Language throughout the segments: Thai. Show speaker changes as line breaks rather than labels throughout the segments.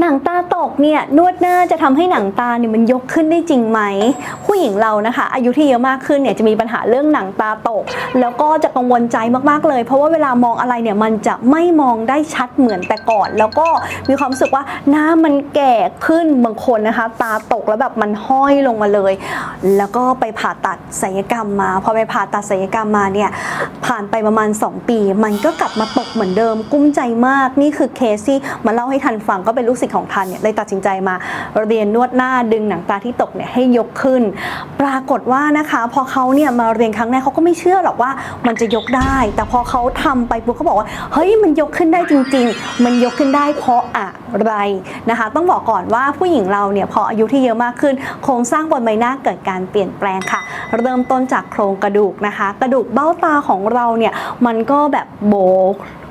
หนังตาตกเนี่ยนวดหน้าจะทำให้หนังตาเนี่ยมันยกขึ้นได้จริงไหมผู้หญิงเรานะคะ อายุที่เยอะมากขึ้นเนี่ยจะมีปัญหาเรื่องหนังตาตก แล้วก็จะกังวลใจมากๆเลย เพราะว่าเวลามองอะไรเนี่ยมันจะไม่มองได้ชัดเหมือนแต่ก่อน แล้วก็มีความรู้สึกว่าหน้ามันแก่ขึ้นบางคนนะคะ ตาตกแล้วแบบมันห้อยลงมาเลย แล้วก็ไปผ่าตัดศัลยกรรมมาพอไปผ่าตัดศัลยกรรมมาเนี่ยผ่านไปประมาณ 2 ปี มันก็กลับมาตก เหมือนเดิมกุ้มใจมากนี่คือเคสที่มาเล่าให้ทันฟังก็เป็นลูกศิษย์ของทันเนี่ยเลยตัดสินใจมาเรียนนวดหน้าดึงหนังตาที่ตกเนี่ยให้ยกขึ้น ปรากฏว่านะคะ พอเขาเนี่ยมาเรียนครั้งแรกเขาก็ไม่เชื่อหรอกว่ามันจะยกได้ แต่พอเขาทำไปปุ๊บเขาบอกว่าเฮ้ยมันยกขึ้นได้จริง ๆ มันยกขึ้นได้เพราะอะไรนะคะ ต้องบอกก่อนว่าผู้หญิงเราเนี่ยพออายุที่เยอะมากขึ้น โครงสร้างบนใบหน้าเกิดการเปลี่ยนแปลงค่ะ เริ่มต้นจากโครงกระดูกนะคะ กระดูกเบ้าตาของเราเนี่ยมันก็แบบโบ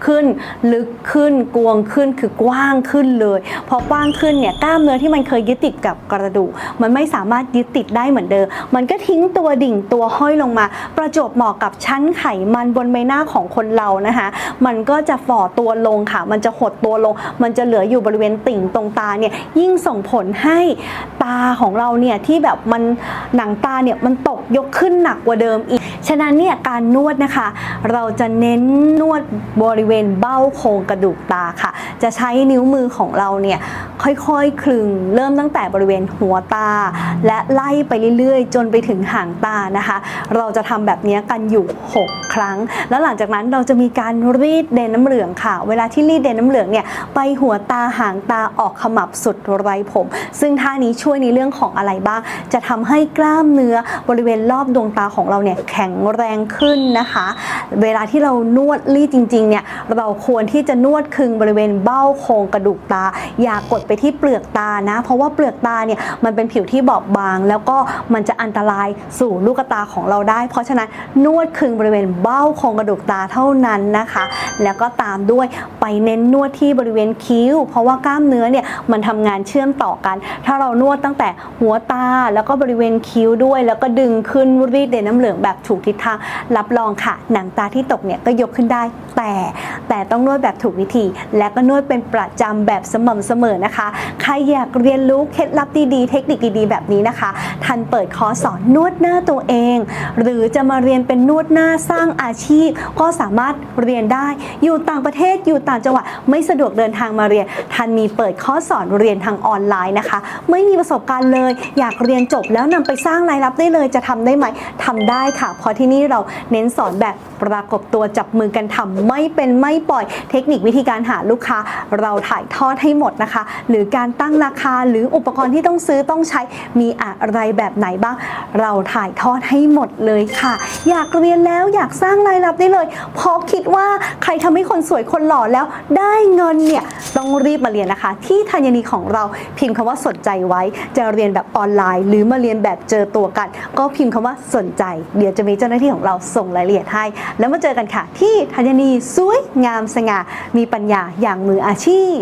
ขึ้น ลึกขึ้นกวงขึ้นคือกว้างขึ้นเลยพอกว้างขึ้นเนี่ยกล้ามเนื้อที่มันเคยยึดติดกับกระดูกมันไม่สามารถยึดติดได้เหมือนเดิม มันก็ทิ้งตัวดิ่งตัวห้อยลงมา ประจบเหมาะกับชั้นไขมันบนใบหน้าของคนเรานะคะ มันก็จะฝ่อตัวลงค่ะ มันจะหดตัวลง มันจะเหลืออยู่บริเวณติ่งตรงตาเนี่ยยิ่งส่งผลให้ตาของเราเนี่ยที่แบบมันหนังตาเนี่ยมันตกยกขึ้นหนักกว่าเดิมอีก ฉะนั้นเนี่ยการนวดนะคะ เราจะเน้นนวดบริเวณเบ้าโครงกระดูกตาค่ะ จะใช้นิ้วมือของเราเนี่ยค่อยๆคลึงเริ่มตั้งแต่บริเวณหัวตา และไล่ไปเรื่อยๆ จนไปถึงหางตานะคะ เราจะทำแบบนี้กันอยู่ 6 ครั้ง แล้วหลังจากนั้นเราจะมีการรีดเดนน้ำเหลืองค่ะ เวลาที่รีดเดนน้ำเหลืองเนี่ยไปหัวตาหางตาออกขมับสุดไรผม ซึ่งท่านี้ช่วยวยในเรื่องของอะไรบ้าง จะทำให้กล้ามเนื้อบริเวณรอบดวงตาของเราเนี่ยแข็งแรงขึ้นนะคะ เวลาที่เรานวดรีดจริงๆเนี่ยเราควรที่จะนวดคึงบริเวณเบ้าโครงกระดูกตา อย่ากดไปที่เปลือกตานะ เพราะว่าเปลือกตาเนี่ยมันเป็นผิวที่บอบบาง แล้วก็มันจะอันตรายสู่ลูกตาของเราได้ เพราะฉะนั้นนวดคึงบริเวณเบ้าโครงกระดูกตาเท่านั้นนะคะ แล้วก็ตามด้วยไปเน้นนวดที่บริเวณคิ้ว เพราะว่ากล้ามเนื้อเนี่ยมันทำงานเชื่อมต่อกัน ถ้าเรานวดตั้งแต่หัวตาแล้วก็บริเวณคิ้วด้วย แล้วก็ดึงขึ้นรีดเดนน้ำเหลืองแบบถูกทิศทางรับรองค่ะ หนังตาที่ตกเนี่ยก็ยกขึ้นได้ แต่แต่ต้องนวดแบบถูกวิธี และก็นวดเป็นประจำแบบสม่ำเสมอนะคะ ใครอยากเรียนรู้เคล็ดลับดีๆ เทคนิคดีๆ แบบนี้นะคะ ทันเปิดคอร์สสอนนวดหน้าตัวเอง หรือจะมาเรียนเป็นนวดหน้าสร้างอาชีพ ก็สามารถเรียนได้ อยู่ต่างประเทศอยู่ต่างจังหวัดไม่สะดวกเดินทางมาเรียน ทันมีเปิดคอร์สสอนเรียนทางออนไลน์นะคะ ไม่มีประสบการณ์เลย อยากเรียนจบแล้วนำไปสร้างรายรับได้เลยจะทำได้ไหมทำได้ค่ะ เพราะที่นี่เราเน้นสอนแบบปรากฏตัวจับมือกันทำไม่เป็นไม่ปล่อยเทคนิควิธีการหาลูกค้า เราถ่ายทอดให้หมดนะคะ หรือการตั้งราคาหรืออุปกรณ์ที่ต้องซื้อต้องใช้มีอะไรแบบไหนบ้าง เราถ่ายทอดให้หมดเลยค่ะ อยากเรียนแล้วอยากสร้างรายรับได้เลย เพราะคิดว่าใครทำให้คนสวยคนหล่อแล้วได้เงินเนี่ยต้องรีบมาเรียนนะคะ ที่ธัญนีของเราพิมพ์คำว่าสนใจไว้จะเรียนแบบออนไลน์ หรือมาเรียนแบบเจอตัวกัน ก็พิมพ์คำว่าสนใจ เดี๋ยวจะมีเจ้าหน้าที่ของเราส่งรายละเอียดให้ แล้วมาเจอกันค่ะ ที่ธัญนีสวยงามสง่ามีปัญญาอย่างมืออาชีพ